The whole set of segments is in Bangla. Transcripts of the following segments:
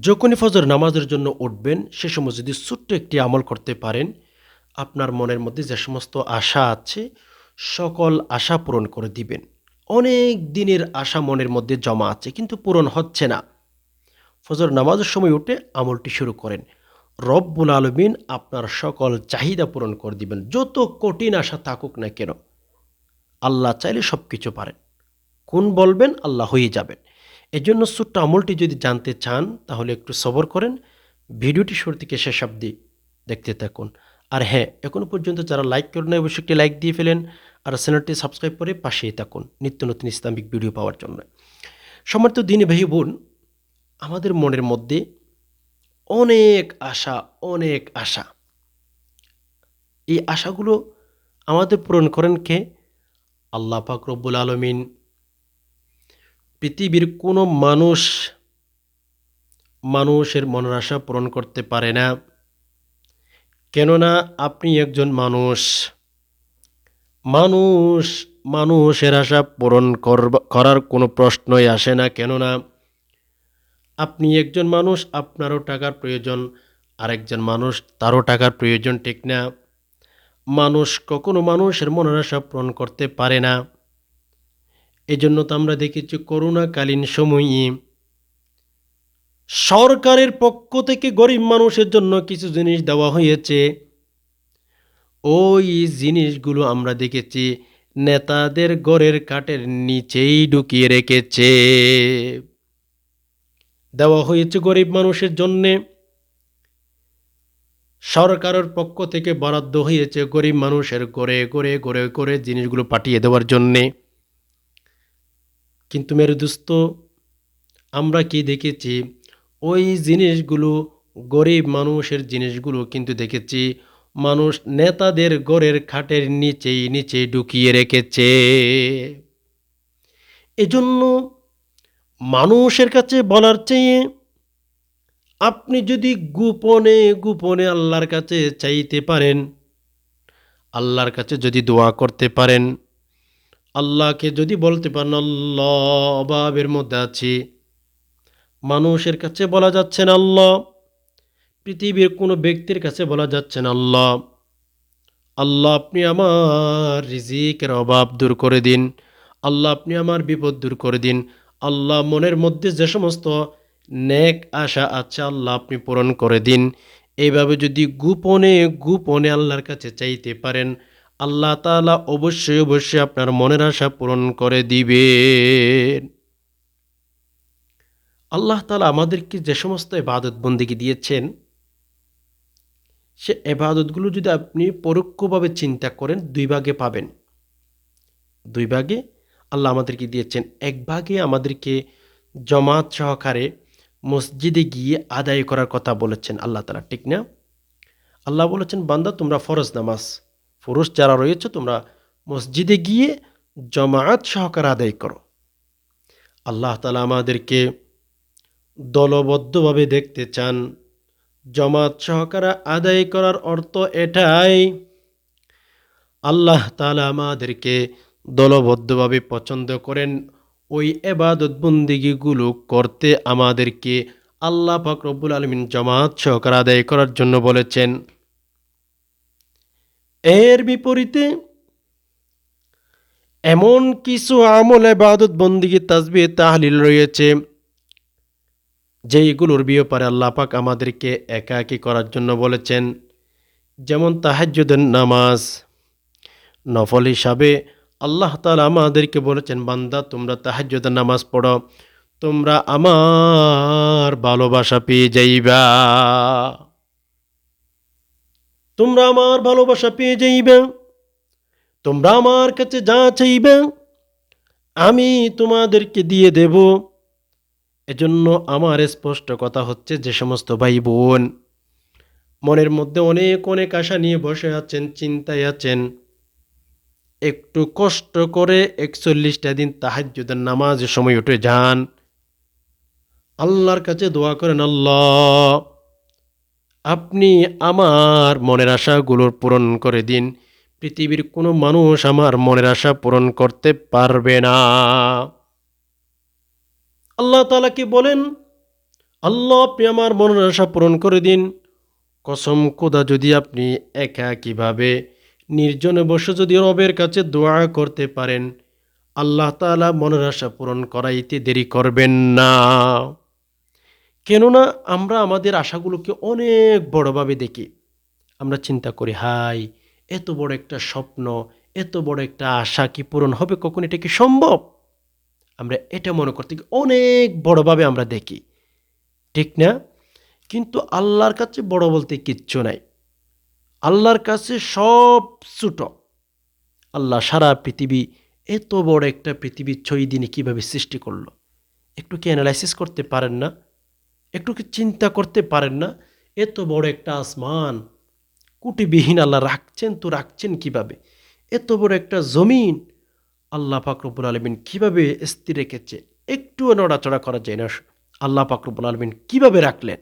যখনই ফজর নামাজের জন্য উঠবেন, সে সময় যদি ছোট্ট একটি আমল করতে পারেন, আপনার মনের মধ্যে যে সমস্ত আশা আছে, সকল আশা পূরণ করে দিবেন। অনেক দিনের আশা মনের মধ্যে জমা আছে, কিন্তু পূরণ হচ্ছে না। ফজর নামাজের সময় উঠে আমলটি শুরু করেন। রব্বুল আলমিন আপনার সকল চাহিদা পূরণ করে দিবেন, যত কঠিন আশা থাকুক না কেন। আল্লাহ চাইলে সব কিছু পারেন। কোন বলবেন, আল্লাহ হয়ে যাবেন। এজন্য ছোট্ট আমলটি যদি জানতে চান, তাহলে একটু সবর করেন। ভিডিওটি শুরু থেকে শেষ অবধি দেখতে থাকুন। আর হ্যাঁ এখনও পর্যন্ত যারা লাইক করেন অবশ্যই একটি লাইক দিয়ে ফেলেন আর চ্যানেলটি সাবস্ক্রাইব করে পাশেই থাকুন নিত্য নতুন ইসলামিক ভিডিও পাওয়ার জন্য। সমর্থ দিনী ভাই বোন, আমাদের মনের মধ্যে অনেক আশা অনেক আশা। এই আশাগুলো আমাদের পূরণ করেন কে? আল্লাহ পাক রব্বুল আলমিন পৃথিবীর কোনো মানুষ মানুষের মনের আশা পূরণ করতে পারে না। কেননা আপনি একজন মানুষ। মানুষ, মানুষের আশা পূরণ করার কোনো প্রশ্নই আসে না। কেননা আপনি একজন মানুষ, আপনারও টাকার প্রয়োজন। আরেকজন মানুষ, তারও টাকার প্রয়োজন ঠিক না। মানুষ কখনো মানুষের মনের আশা পূরণ করতে পারে না। এজন্য তো আমরা দেখেছি করোনাকালীন সময়ে সরকারের পক্ষ থেকে গরিব মানুষের জন্য কিছু জিনিস দেওয়া হয়েছে। ওই জিনিসগুলো আমরা দেখেছি, নেতাদের গড়ের কাঠের নিচেই ঢুকিয়ে রেখেছে। দেওয়া হয়েছে গরিব মানুষের জন্যে। সরকারের পক্ষ থেকে বরাদ্দ হয়েছে গরিব মানুষের গড়ে গড়ে গড়ে গড়ে জিনিসগুলো পাঠিয়ে দেওয়ার জন্যে। কিন্তু মেরে দোস্ত, আমরা কি দেখেছি? ওই জিনিসগুলো গরিব মানুষের জিনিসগুলো কিন্তু দেখেছি। মানুষ নেতাদের গড়ের খাটের নিচেই নিচে ঢুকিয়ে রেখেছে। এজন্য মানুষের কাছে বলার চেয়ে আপনি যদি গোপনে গোপনে আল্লাহর কাছে চাইতে পারেন, আল্লাহর কাছে যদি দোয়া করতে পারেন আল্লাহকে যদি বলতে পারেন, আল্লাহ অভাবের মধ্যে আছি। মানুষের কাছে বলা যাচ্ছে না আল্লাহ। পৃথিবীর কোনো ব্যক্তির কাছে বলা যাচ্ছে না আল্লাহ। আল্লাহ, আপনি আমার রিজিকের অভাব দূর করে দিন। আল্লাহ, আপনি আমার বিপদ দূর করে দিন। আল্লাহ, মনের মধ্যে যে সমস্ত নেক আশা আছে, আল্লাহ আপনি পূরণ করে দিন। এইভাবে যদি গোপনে গোপনে আল্লাহর কাছে চাইতে পারেন আল্লাহ তালা অবশ্যই অবশ্যই আপনার মনের আশা পূরণ করে দিবেন। আল্লাহ তালা আমাদেরকে যে সমস্ত এবাদত বন্দিকে দিয়েছেন, সে এবাদতগুলো যদি আপনি পরোক্ষভাবে চিন্তা করেন, দুই ভাগে পাবেন। দুই ভাগে আল্লাহ আমাদেরকে দিয়েছেন, এক ভাগে আমাদেরকে জমাত সহকারে মসজিদে গিয়ে আদায় করার কথা বলেছেন আল্লাহ তালা ঠিক না? আল্লাহ বলেছেন, বান্দা, তোমরা ফরজ নামাজ পুরুষ যারা রয়েছে, তোমরা মসজিদে গিয়ে জমাত সহকারে আদায় করো। আল্লাহ তালা আমাদেরকে দলবদ্ধভাবে দেখতে চান। জমাত সহকারে আদায় করার অর্থ এটাই, আল্লাহ তালা আমাদেরকে দলবদ্ধভাবে পছন্দ করেন। ওই এবাদত বন্দিগিগুলো করতে আমাদেরকে আল্লাহ পাক রব্বুল আলমিন জমাত সহকারে আদায় করার জন্য বলেছেন। এর বিপরীতে এমন কিছু আমল এবাদত বন্দিগি, তাজবি, তাহলিল রয়েছে, যেইগুলোর ব্যাপারে আল্লাহ পাক আমাদেরকে একাকী করার জন্য বলেছেন। যেমন তাহাজ্জুদের নামাজ, নফল হিসাবে আল্লাহ তাআলা আমাদেরকে বলেছেন, বান্দা, তোমরা তাহাজ্জুদের নামাজ পড়ো, তোমরা আমার ভালোবাসা পেয়ে যাইবা। তোমরা আমার ভালোবাসা পেয়ে যাইবা। তোমরা আমার কাছে যা চাইবে, আমি তোমাদেরকে দিয়ে দেব। এজন্য আমার স্পষ্ট কথা হচ্ছে যে সমস্ত ভাই বোন মনের মধ্যে অনেক অনেক আশা নিয়ে বসে আছেন, চিন্তায় আছেন। একটু কষ্ট করে একচল্লিশটা দিন তাহাজ্জুদের নামাজ সময় উঠে যান। আল্লাহর কাছে দোয়া করেন, আল্লাহ। আপনি আমার মনের আশাগুলোর পূরণ করে দিন। পৃথিবীর কোনো মানুষ আমার মনের আশা পূরণ করতে পারবে না। আল্লাহ তালা কি বলেন? আল্লাহ আপনি আমার মনের আশা পূরণ করে দিন। কসম কোদা যদি আপনি একা কীভাবে নির্জনে বসে যদি রবের কাছে দোয়া করতে পারেন, আল্লাহ তাআলা মনের আশা পূরণ করাইতে দেরি করবেন না। কেননা আমরা আমাদের আশাগুলোকে অনেক বড়ভাবে দেখি। আমরা চিন্তা করি, হাই, এত বড় একটা স্বপ্ন, এত বড় একটা আশা কি পূরণ হবে? কখন এটা কি সম্ভব? আমরা এটা মনে করতে অনেক বড়ভাবে আমরা দেখি। ঠিক না? কিন্তু আল্লাহর কাছে বড় বলতে কিচ্ছু নাই। আল্লাহর কাছে সব ছোট। আল্লাহ সারা পৃথিবী, এত বড় একটা পৃথিবী ছয় দিনে কীভাবে সৃষ্টি করল? একটু কি অ্যানালাইসিস করতে পারেন না? একটু কি চিন্তা করতে পারেন না? এত বড় একটা আসমান। কুটিবিহীন আল্লাহ রাখছেন, তো রাখছেন কীভাবে? এত বড় একটা জমিন। আল্লাহ ফাকরবুল আলমিন কীভাবে স্থির রেখেছে? একটুও নড়াচড়া করা যায় না। আল্লাহ ফাকরবুল আলমিন কীভাবে রাখলেন?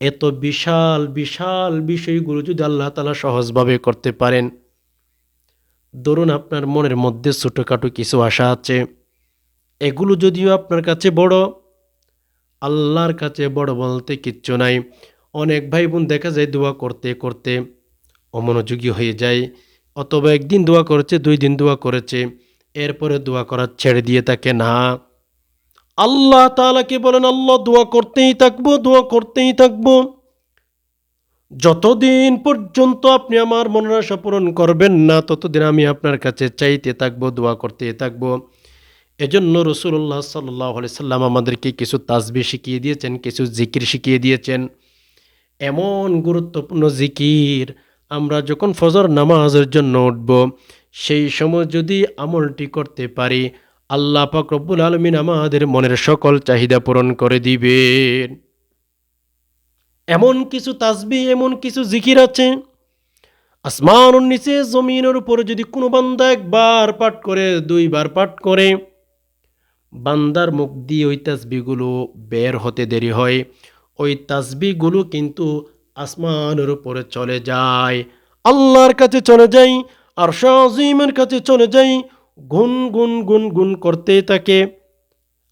এত বিশাল বিশাল বিষয়গুলো যদি আল্লাহ তালা সহজভাবে করতে পারেন। ধরুন আপনার মনের মধ্যে ছোটোখাটো কিছু আশা আছে। এগুলো যদিও আপনার কাছে বড় আল্লাহর কাছে বড় বলতে কিচ্ছু নাই। অনেক ভাই বোন দেখা যায় দোয়া করতে করতে অমনোযোগী হয়ে যায়। অথবা একদিন দোয়া করেছে, দুই দিন দোয়া করেছে। এরপরে দোয়া করা ছেড়ে দিয়ে থাকে, না। আল্লাহ তাআলাকে বলেন, আল্লাহ, দোয়া করতেই থাকব, দোয়া করতেই থাকব। যতদিন পর্যন্ত আপনি আমার মনের আশা পূরণ করবেন না, ততদিন আমি আপনার কাছে চাইতে থাকব, দোয়া করতে থাকব। এজন্য রসুল্লাহ সাল্লাহ সাল্লাম আমাদেরকে কিছু তাজবি শিখিয়ে দিয়েছেন, কিছু জিকির শিখিয়ে দিয়েছেন। এমন গুরুত্বপূর্ণ জিকির আমরা যখন ফজর নামাজের জন্য উঠব, সেই সময় যদি আমলটি করতে পারি, আল্লাহ পাক রব্বুল আলমিন আমাদের মনের সকল চাহিদা পূরণ করে দিবেন। এমন কিছু তাজবি, এমন কিছু জিকির আছে? আসমান নিচে জমিনের উপরে যদি কোনো বান্দা একবার পাঠ করে, দুইবার পাঠ করে বান্দার মুখ দিয়ে ওই তাসবিগুলো বের হতে দেরি হয়। ওই তাসবিগুলো কিন্তু আসমানের উপরে চলে যায়, আল্লাহর কাছে চলে যাই আর শাহিমের কাছে চলে যাই গুন গুন গুন গুন করতেই থাকে।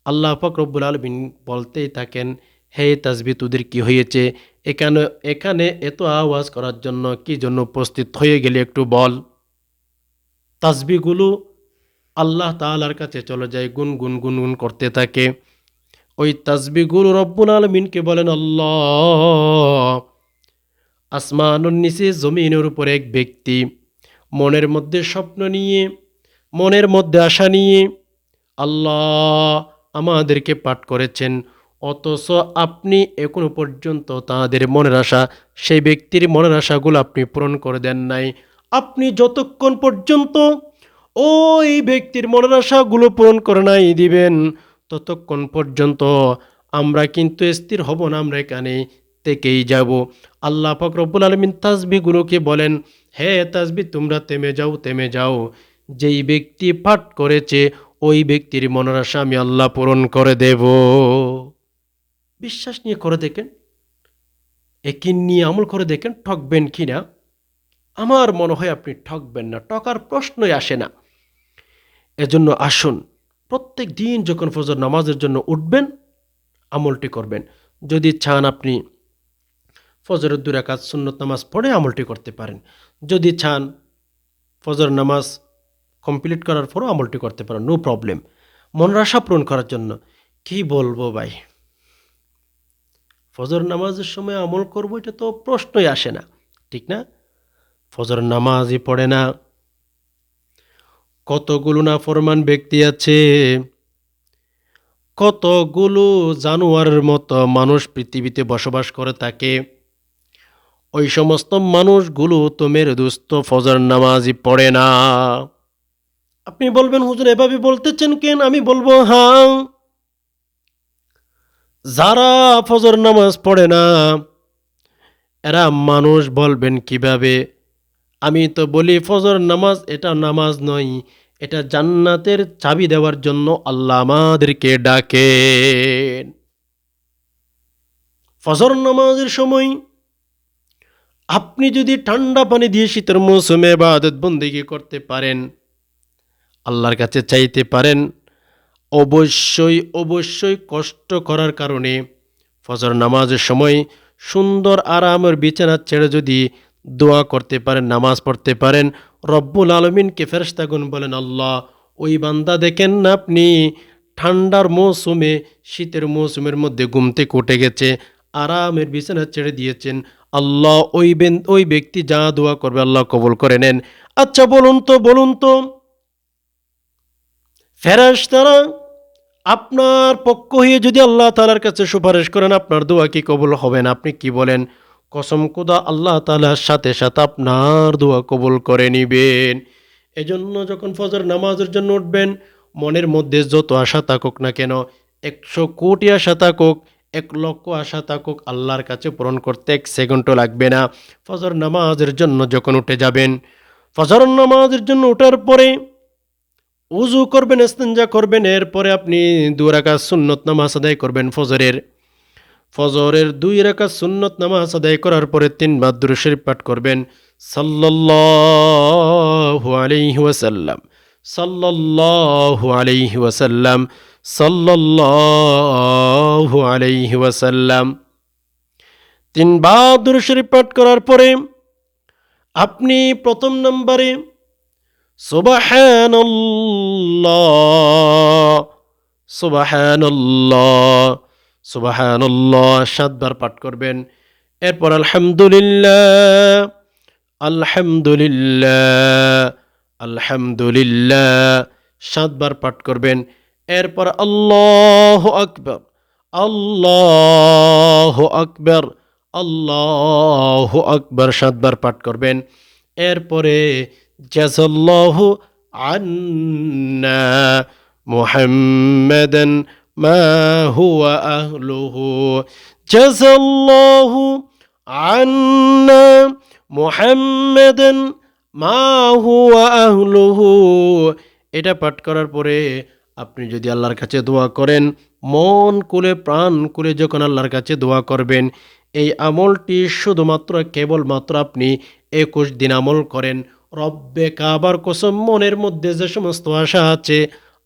আল্লাহ ফকরবুল আলমিন বলতেই থাকেন, হে তাসবি তোদের কি হয়েছে? এখানে এখানে এত আওয়াজ করার জন্য কি জন্য উপস্থিত? হয়ে গেলে একটু বল। তাসবিগুলো আল্লাহ তালার কাছে চলে যায়, গুন গুন গুন গুন করতে থাকে। ওই তাসবিগুলো রব্বুল আলমিনকে বলেন, আল্লাহ আসমানুর নিচে জমিনের উপর এক ব্যক্তি মনের মধ্যে স্বপ্ন নিয়ে, মনের মধ্যে আশা নিয়ে আল্লাহ আমাদেরকে পাঠ করেছেন। অথচ আপনি এখনও পর্যন্ত তাদের মনের আশা, সেই ব্যক্তির মনের আশাগুলো আপনি পূরণ করে দেন নাই। আপনি যতক্ষণ পর্যন্ত ওই ব্যক্তির মনের আশাগুলো পূরণ করে নাই দিবেন। ততক্ষণ পর্যন্ত আমরা কিন্তু স্থির হব না, আমরা এখানে থেকেই যাব। আল্লাহ ফকরবুল আলমিন তাসবিগুলোকে বলেন, হে তাসবি তোমরা থেমে যাও থেমে যাও। যেই ব্যক্তি পাঠ করেছে, ওই ব্যক্তির মনের আশা আমি আল্লাহ পূরণ করে দেব। বিশ্বাস নিয়ে করে দেখেন, একিন নিয়ে আমল করে দেখেন, ঠকবেন কি না? আমার মনে হয় আপনি ঠকবেন না টকার প্রশ্নই আসে না। এজন্য আসুন, প্রত্যেক দিন যখন ফজর নামাজের জন্য উঠবেন, আমলটি করবেন। যদি চান আপনি ফজরের দুই রাকাত সুন্নত নামাজ পড়ে আমলটি করতে পারেন। যদি চান ফজর নামাজ কমপ্লিট করার পরও আমলটি করতে পারেন, নো প্রবলেম। মনের আশা পূরণ করার জন্য কি বলব ভাই? ফজর নামাজের সময় আমল করব এটা তো প্রশ্নই আসে না, ঠিক না? ফজর নামাজই পড়ে না। কতগুলো না ফরমান ব্যক্তি আছে? কতগুলো জানোয়ারের মতো মানুষ পৃথিবীতে বসবাস করে থাকে? ওই সমস্ত মানুষগুলো তো মেরে দোস্ত, ফজর নামাজই পড়ে না। আপনি বলবেন, হুজুর, এভাবে বলতেছেন কেন? আমি বলব হ্যাঁ যারা ফজর নামাজ পড়ে না, এরা মানুষ বলবেন কীভাবে? আমি তো বলি, ফজর নামাজ এটা নামাজ নয়। এটা জান্নাতের চাবি দেওয়ার জন্য আল্লাহ আমাদেরকে ডাকেন। ফজর নামাজের সময় আপনি যদি ঠান্ডা পানি দিয়ে শীতের মৌসুমে বা বন্দিগি করতে পারেন, আল্লাহর কাছে চাইতে পারেন, অবশ্যই অবশ্যই কষ্ট করার কারণে ফজর নামাজের সময় সুন্দর আরামের বিছানা ছেড়ে যদি দোয়া করতে পারেন, নামাজ পড়তে পারেন। রব্বুল আলমিনকে ফেরস্তাগুন বলেন, আল্লাহ, ওই বান্দা দেখেন না আপনি, ঠান্ডার মৌসুমে, শীতের মৌসুমের মধ্যে ঘুমতে কোটে গেছে, আরামের বিছানা ছেড়ে দিয়েছেন। আল্লাহ, ওই ওই ব্যক্তি যা দোয়া করবে আল্লাহ কবুল করে নেন। আচ্ছা বলুন তো বলুন তো, ফেরাশতারা আপনার পক্ষ হয়ে যদি আল্লাহ তালার কাছে সুপারিশ করেন, আপনার দোয়া কি কবুল হবে না? আপনি কি বলেন? কসম খুদা, আল্লাহ তালার সাথে সাথে আপনার দোয়া কবুল করে নিবেন। এজন্য যখন ফজর নামাজের জন্য উঠবেন, মনের মধ্যে যত আশা থাকুক না কেন, একশো কোটি আশা থাকুক, এক লক্ষ আশা থাকুক, আল্লাহর কাছে পূরণ করতে এক সেকেন্ডও লাগবে না। ফজর নামাজের জন্য যখন উঠে যাবেন, ফজর নামাজের জন্য ওঠার পরে উজু করবেন ইস্তেঞ্জা করবেন, এরপরে আপনি দু রাকাত সুন্নত নামাজ আদায় করবেন ফজরের। ফজরের দুই রাকাত সুন্নত নামাজ আদায় করার পরে তিনবার দুরূদ শরীফ পাঠ করবেন। সাল্লাল্লাহু আলাইহি ওয়াসাল্লাম। তিনবার দুরূদ শরীফ পাঠ করার পরে আপনি প্রথম নম্বরে সুবহানাল্লাহ সুবহানাল্লাহ সুবহানাল্লাহ, সাতবার পাঠ করবেন। এরপর আলহামদুলিল্লাহ আলহামদুলিল্লাহ আলহামদুলিল্লাহ, সাতবার পাঠ করবেন। এরপর আল্লাহ আকবর আল্লাহ আকবর আল্লাহ আকবর, সাতবার পাঠ করবেন। এরপরে জাজাল্লাহু আন্না মুহাম্মাদান মা হুয়া আহলুহু। জাজাল্লাহু আন্না মুহাম্মাদান মা হুয়া আহলুহু। এটা পাঠ করার পরে আপনি যদি আল্লাহর কাছে দোয়া করেন, মন কুলে প্রাণ কুলে যখন আল্লাহর কাছে দোয়া করবেন, এই আমলটি শুধুমাত্র কেবলমাত্র আপনি একুশ দিন আমল করেন। রব্বে কাবার কসম মনের মধ্যে যে সমস্ত আশা আছে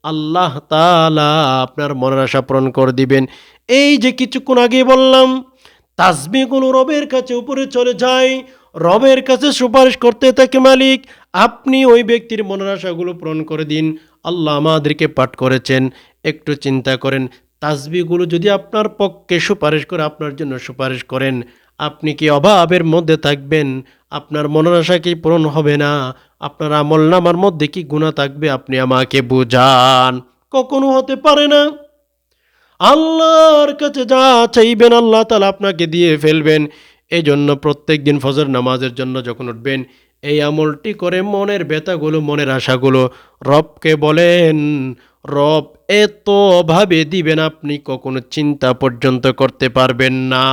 আল্লাহ তালা আপনার মনের আশা পূরণ করে দিবেন। এই যে কিছুক্ষণ আগে বললাম তাসবিগুলো রবের কাছে উপরে চলে যায় রবের কাছে সুপারিশ করতে থাকে মালিক, আপনি ওই ব্যক্তির মনের আশাগুলো পূরণ করে দিন। আল্লাহ আমাদেরকে পাঠ করেছেন, একটু চিন্তা করেন। তাসবিগুলো যদি আপনার পক্ষে সুপারিশ করে, আপনার জন্য সুপারিশ করেন, আপনি কি অভাবের মধ্যে থাকবেন? আপনার মনের আশা কি পূরণ হবে না? আপনার আমল নামার মধ্যে কি গুণা থাকবে? আপনি আমাকে বুঝান। কখনো হতে পারে না। আল্লাহর কাছে যা চাইবেন, আল্লাহ তালা আপনাকে দিয়ে ফেলবেন। এই জন্য প্রত্যেক দিন ফজর নামাজের জন্য যখন উঠবেন, এই আমলটি করে মনের ব্যথাগুলো, মনের আশাগুলো রবকে বলেন, রব এতভাবে দিবেন, আপনি কখনো চিন্তা পর্যন্ত করতে পারবেন না।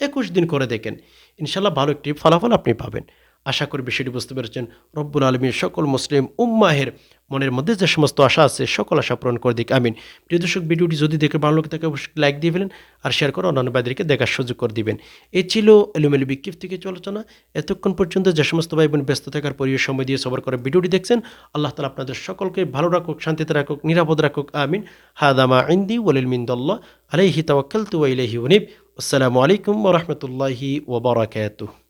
একুশ দিন করে দেখেন ইনশাল্লাহ ভালো একটি ফলাফল আপনি পাবেন। আশা করি বিষয়টি বুঝতে পেরেছেন। রব্বুল আলমীর সকল মুসলিম উম্মাহের মনের মধ্যে যে সমস্ত আশা আছে, সকল আশা পূরণ করে দিক। আমিন। প্রিয় দর্শক, ভিডিওটি যদি দেখে ভালো লাগে, তাকে অবশ্যই লাইক দিয়ে ফেলেন আর শেয়ার করে অন্যান্য ভাইদেরকে দেখার সুযোগ করে দিবেন। এই ছিল এলোমেলো বিক্ষিপ থেকে আলোচনা এতক্ষণ পর্যন্ত যে সমস্ত ভাই বোন ব্যস্ত থাকার পরিবেশ সময় দিয়ে সবার করে ভিডিওটি দেখছেন। আল্লাহ তালা আপনাদের সকলকে ভালো রাখুক, শান্তিতে রাখুক, নিরাপদ রাখুক। আমিন। হাদামা ইন্দি ওয়ালিল মিন্দল্লাহ আলাইহি তাওয়াক্কালতু ওয়া ইলাইহি উনিব। আসসালামু আলাইকুম ওয়া রাহমাতুল্লাহি ওয়া বারাকাতুহু।